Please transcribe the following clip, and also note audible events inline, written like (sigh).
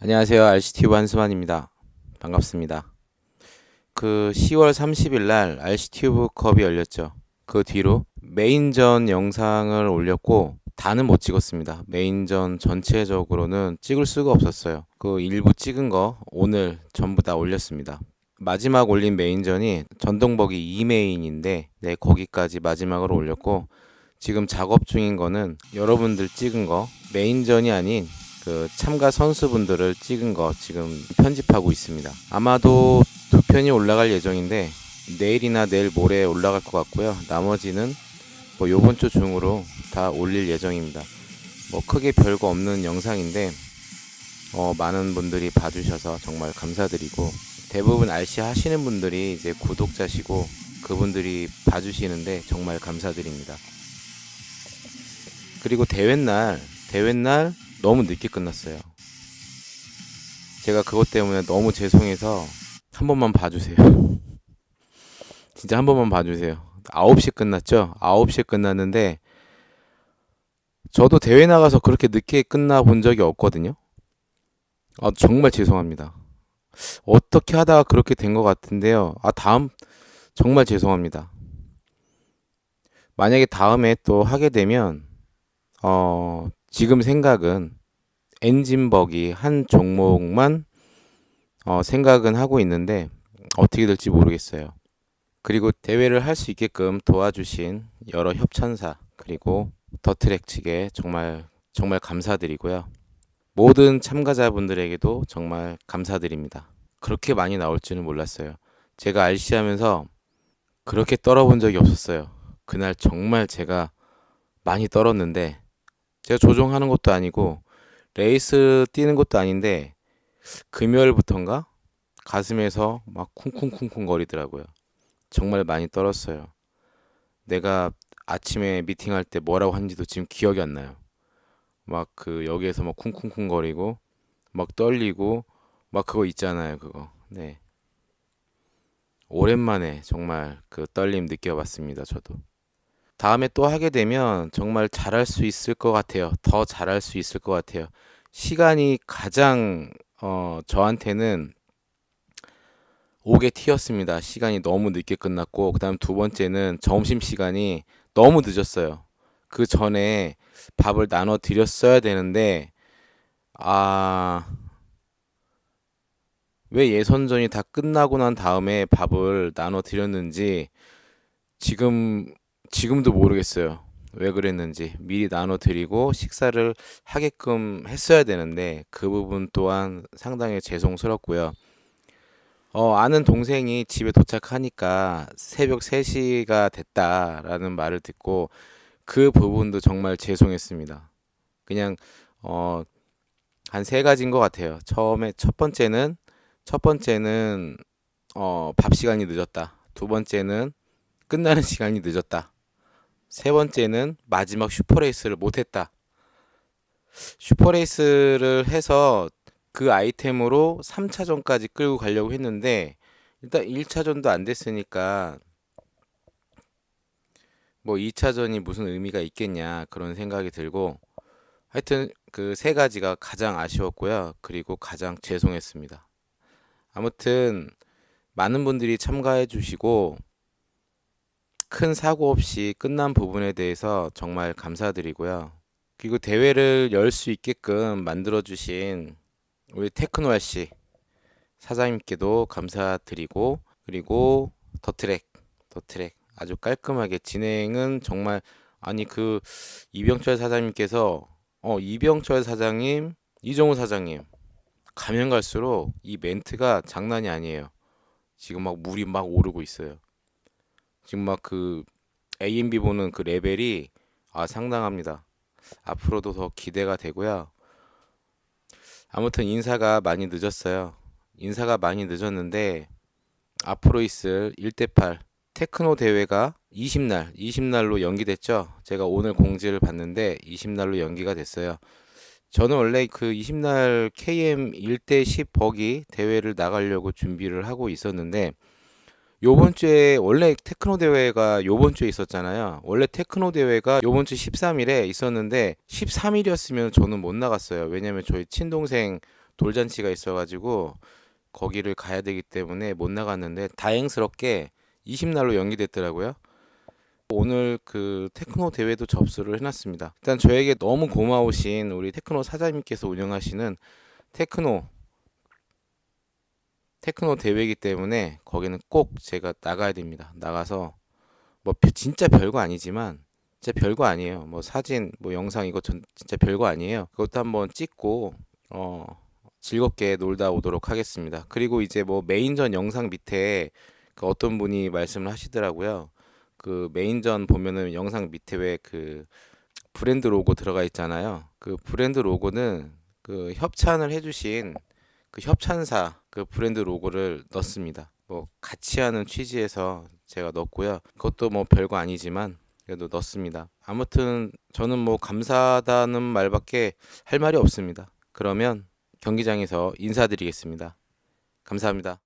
안녕하세요. RCTV 한수만입니다. 반갑습니다. 그 10월 30일 날 RCTV 컵이 열렸죠. 그 뒤로 메인전 영상을 올렸고 다는 못 찍었습니다. 메인전 전체적으로는 찍을 수가 없었어요. 그 일부 찍은 거 오늘 전부 다 올렸습니다. 마지막 올린 메인전이 전동버기 2메인인데 네 거기까지 마지막으로 올렸고 지금 작업 중인 거는 여러분들 찍은 거 메인전이 아닌 그 참가 선수분들을 찍은 거 지금 편집하고 있습니다. 아마도 두 편이 올라갈 예정인데 내일이나 내일 모레 올라갈 것 같고요. 나머지는 뭐 요번 주 중으로 다 올릴 예정입니다. 뭐 크게 별거 없는 영상인데 어, 많은 분들이 봐주셔서 정말 감사드리고 대부분 RC 하시는 분들이 이제 구독자시고 그분들이 봐주시는데 정말 감사드립니다. 그리고 대회 날 대회 날 너무 늦게 끝났어요. 제가 그것 때문에 너무 죄송해서 한 번만 봐주세요. (laughs) 진짜 한 번만 봐주세요. 9시 끝났죠? 9시에 끝났는데 저도 대회 나가서 그렇게 늦게 끝나 본 적이 없거든요. 아, 정말 죄송합니다. 어떻게 하다가 그렇게 된 것 같은데요. 아, 다음 정말 죄송합니다. 만약에 다음에 또 하게 되면 어, 지금 생각은 엔진버기 한 종목만 어, 생각은 하고 있는데 어떻게 될지 모르겠어요. 그리고 대회를 할 수 있게끔 도와주신 여러 협찬사 그리고 더트랙 측에 정말 정말 감사드리고요. 모든 참가자분들에게도 정말 감사드립니다. 그렇게 많이 나올 줄은 몰랐어요. 제가 RC 하면서 그렇게 떨어본 적이 없었어요. 그날 정말 제가 많이 떨었는데 제가 조종하는 것도 아니고 레이스 뛰는 것도 아닌데 금요일부터인가 가슴에서 막 쿵쿵쿵쿵 거리더라고요. 정말 많이 떨었어요. 내가 아침에 미팅할 때 뭐라고 한지도 지금 기억이 안 나요. 막 그 여기에서 막 쿵쿵쿵 거리고 막 떨리고 막 그거 있잖아요. 그거. 네. 오랜만에 정말 그 떨림 느껴봤습니다. 저도. 다음에 또 하게 되면 정말 잘할 수 있을 것 같아요. 더 잘할 수 있을 것 같아요. 시간이 가장 어, 저한테는 오게 튀었습니다. 시간이 너무 늦게 끝났고, 그 다음 두 번째는 점심 시간이 너무 늦었어요. 그 전에 밥을 나눠 드렸어야 되는데, 아, 왜 예선전이 다 끝나고 난 다음에 밥을 나눠 드렸는지 지금, 지금도 모르겠어요. 왜 그랬는지 미리 나눠 드리고 식사를 하게끔 했어야 되는데 그 부분 또한 상당히 죄송스럽고요. 어, 아는 동생이 집에 도착하니까 새벽 3시가 됐다라는 말을 듣고 그 부분도 정말 죄송했습니다. 그냥 어, 한 세 가지인 것 같아요. 처음에 첫 번째는 첫 번째는 어, 밥 시간이 늦었다. 두 번째는 끝나는 (laughs) 시간이 늦었다. 세 번째는 마지막 슈퍼레이스를 못했다. 슈퍼레이스를 해서 그 아이템으로 3차전까지 끌고 가려고 했는데 일단 1차전도 안 됐으니까 뭐 2차전이 무슨 의미가 있겠냐 그런 생각이 들고 하여튼 그 세 가지가 가장 아쉬웠고요. 그리고 가장 죄송했습니다. 아무튼 많은 분들이 참가해 주시고 큰 사고 없이 끝난 부분에 대해서 정말 감사드리고요. 그리고 대회를 열 수 있게끔 만들어 주신 우리 테크노아 씨 사장님께도 감사드리고 그리고 더트랙 더트랙 아주 깔끔하게 진행은 정말 아니 그 이병철 사장님께서 어 이병철 사장님 이정우 사장님 가면 갈수록 이 멘트가 장난이 아니에요. 지금 막 물이 막 오르고 있어요. 지금 막 그 AMB 보는 그 레벨이 아 상당합니다. 앞으로도 더 기대가 되고요. 아무튼 인사가 많이 늦었어요. 인사가 많이 늦었는데 앞으로 있을 1대8 테크노 대회가 20날, 20날로 연기됐죠. 제가 오늘 공지를 봤는데 20날로 연기가 됐어요. 저는 원래 그 20날 KM 1대10 버기 대회를 나가려고 준비를 하고 있었는데 요번 주에 원래 테크노 대회가 요번 주에 있었잖아요. 원래 테크노 대회가 요번 주 13일에 있었는데 13일이었으면 저는 못 나갔어요. 왜냐면 저희 친동생 돌잔치가 있어가지고 거기를 가야 되기 때문에 못 나갔는데 다행스럽게 20날로 연기됐더라고요. 오늘 그 테크노 대회도 접수를 해놨습니다. 일단 저에게 너무 고마우신 우리 테크노 사장님께서 운영하시는 테크노 테크노 대회이기 때문에 거기는 꼭 제가 나가야 됩니다. 나가서 뭐 별- 진짜 별거 아니지만 진짜 별거 아니에요. 뭐 사진, 뭐 영상 이거 전 진짜 별거 아니에요. 그것도 한번 찍고 어 즐겁게 놀다 오도록 하겠습니다. 그리고 이제 뭐 메인전 영상 밑에 그 어떤 분이 말씀을 하시더라고요. 그 메인전 보면은 영상 밑에 왜 그 브랜드 로고 들어가 있잖아요. 그 브랜드 로고는 그 협찬을 해주신 그 협찬사 그 브랜드 로고를 넣습니다. 뭐 같이 하는 취지에서 제가 넣었고요. 그것도 뭐 별거 아니지만 그래도 넣습니다. 아무튼 저는 뭐 감사하다는 말밖에 할 말이 없습니다. 그러면 경기장에서 인사드리겠습니다. 감사합니다.